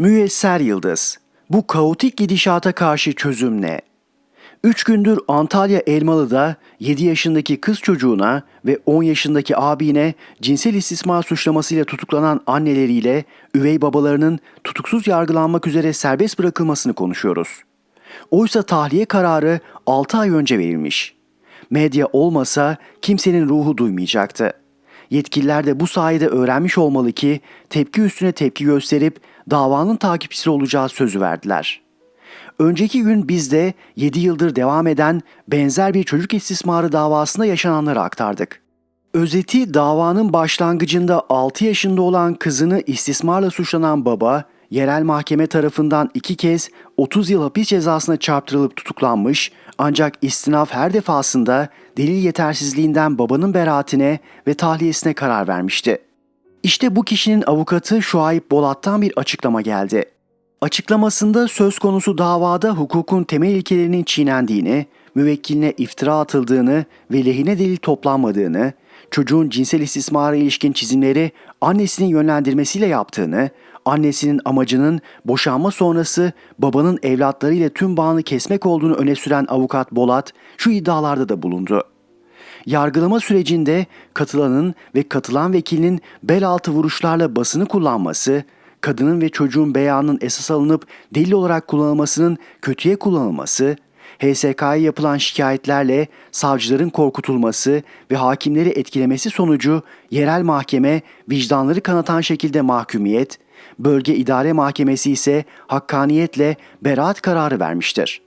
Müyesser Yıldız, bu kaotik gidişata karşı çözüm ne? Üç gündür Antalya Elmalı'da 7 yaşındaki kız çocuğuna ve 10 yaşındaki abine cinsel istismar suçlamasıyla tutuklanan anneleriyle üvey babalarının tutuksuz yargılanmak üzere serbest bırakılmasını konuşuyoruz. Oysa tahliye kararı 6 ay önce verilmiş. Medya olmasa kimsenin ruhu duymayacaktı. Yetkililer de bu sayede öğrenmiş olmalı ki tepki üstüne tepki gösterip davanın takipçisi olacağı sözü verdiler. Önceki gün biz de 7 yıldır devam eden benzer bir çocuk istismarı davasında yaşananları aktardık. Özeti davanın başlangıcında 6 yaşında olan kızını istismarla suçlanan baba, yerel mahkeme tarafından iki kez 30 yıl hapis cezasına çarptırılıp tutuklanmış ancak istinaf her defasında delil yetersizliğinden babanın beraatine ve tahliyesine karar vermişti. İşte bu kişinin avukatı Şuayb Bolat'tan bir açıklama geldi. Açıklamasında söz konusu davada hukukun temel ilkelerinin çiğnendiğini, müvekkiline iftira atıldığını ve lehine delil toplanmadığını, çocuğun cinsel istismara ilişkin çizimleri annesinin yönlendirmesiyle yaptığını, annesinin amacının boşanma sonrası babanın evlatlarıyla tüm bağını kesmek olduğunu öne süren avukat Bolat şu iddialarda da bulundu. Yargılama sürecinde katılanın ve katılan vekilinin bel altı vuruşlarla basını kullanması, kadının ve çocuğun beyanının esas alınıp delil olarak kullanılmasının kötüye kullanılması, HSK'ya yapılan şikayetlerle savcıların korkutulması ve hakimleri etkilemesi sonucu yerel mahkeme vicdanları kanatan şekilde mahkumiyet, bölge idare mahkemesi ise hakkaniyetle beraat kararı vermiştir.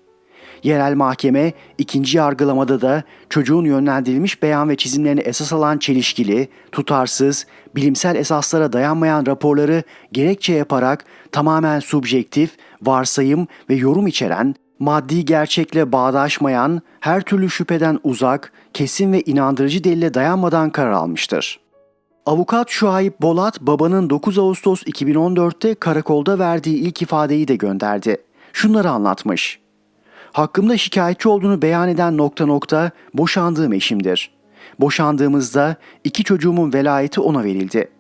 Yerel mahkeme ikinci yargılamada da çocuğun yönlendirilmiş beyan ve çizimlerini esas alan çelişkili, tutarsız, bilimsel esaslara dayanmayan raporları gerekçe yaparak tamamen subjektif, varsayım ve yorum içeren, maddi gerçekle bağdaşmayan, her türlü şüpheden uzak, kesin ve inandırıcı delile dayanmadan karar almıştır. Avukat Şuayb Bolat babanın 9 Ağustos 2014'te karakolda verdiği ilk ifadeyi de gönderdi. Şunları anlatmış. Hakkımda şikayetçi olduğunu beyan eden nokta nokta boşandığım eşimdir. Boşandığımızda iki çocuğumun velayeti ona verildi.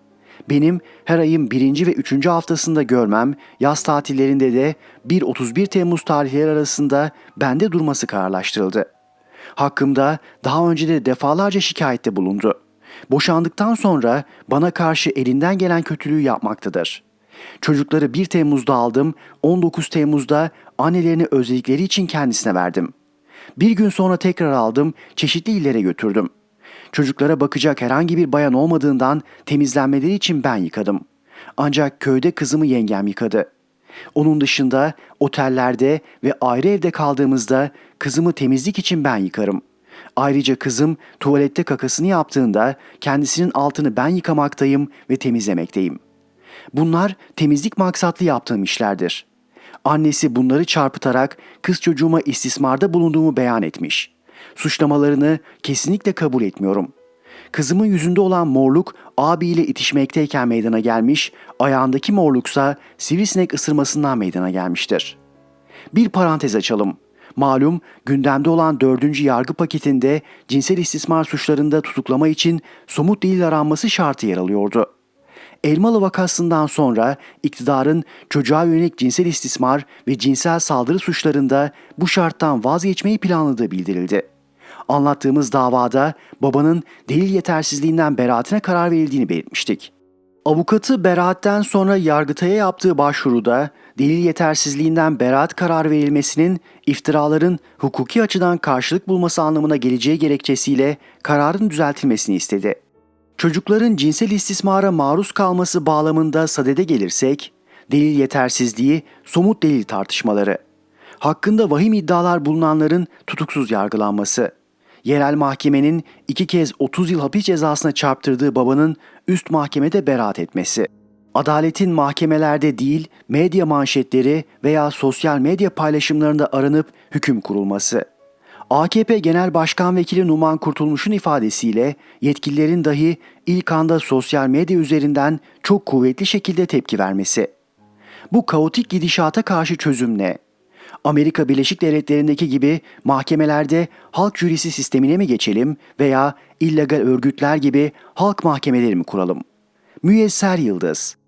Benim her ayın birinci ve üçüncü haftasında görmem, yaz tatillerinde de 1-31 Temmuz tarihleri arasında bende durması kararlaştırıldı. Hakkımda daha önce de defalarca şikayette bulundu. Boşandıktan sonra bana karşı elinden gelen kötülüğü yapmaktadır. Çocukları 1 Temmuz'da aldım, 19 Temmuz'da annelerini özledikleri için kendisine verdim. Bir gün sonra tekrar aldım, çeşitli illere götürdüm. Çocuklara bakacak herhangi bir bayan olmadığından temizlenmeleri için ben yıkadım. Ancak köyde kızımı yengem yıkadı. Onun dışında otellerde ve ayrı evde kaldığımızda kızımı temizlik için ben yıkarım. Ayrıca kızım tuvalette kakasını yaptığında kendisinin altını ben yıkamaktayım ve temizlemekteyim. Bunlar temizlik maksatlı yaptığım işlerdir. Annesi bunları çarpıtarak kız çocuğuma istismarda bulunduğumu beyan etmiş. Suçlamalarını kesinlikle kabul etmiyorum. Kızımın yüzünde olan morluk abiyle itişmekteyken meydana gelmiş, ayağındaki morluksa sivrisinek ısırmasından meydana gelmiştir. Bir parantez açalım. Malum gündemde olan dördüncü yargı paketinde cinsel istismar suçlarında tutuklama için somut delil aranması şartı yer alıyordu. Elmalı vakasından sonra iktidarın çocuğa yönelik cinsel istismar ve cinsel saldırı suçlarında bu şarttan vazgeçmeyi planladığı bildirildi. Anlattığımız davada babanın delil yetersizliğinden beraatine karar verildiğini belirtmiştik. Avukatı beraatten sonra Yargıtay'a yaptığı başvuruda delil yetersizliğinden beraat kararı verilmesinin iftiraların hukuki açıdan karşılık bulması anlamına geleceği gerekçesiyle kararın düzeltilmesini istedi. Çocukların cinsel istismara maruz kalması bağlamında sadede gelirsek, delil yetersizliği, somut delil tartışmaları, hakkında vahim iddialar bulunanların tutuksuz yargılanması, yerel mahkemenin iki kez 30 yıl hapis cezasına çarptırdığı babanın üst mahkemede beraat etmesi, adaletin mahkemelerde değil medya manşetleri veya sosyal medya paylaşımlarında aranıp hüküm kurulması, AKP Genel Başkan Vekili Numan Kurtulmuş'un ifadesiyle yetkililerin dahi ilk anda sosyal medya üzerinden çok kuvvetli şekilde tepki vermesi. Bu kaotik gidişata karşı çözüm ne? Amerika Birleşik Devletleri'ndeki gibi mahkemelerde halk jürisi sistemine mi geçelim veya illegal örgütler gibi halk mahkemeleri mi kuralım? Müyesser Yıldız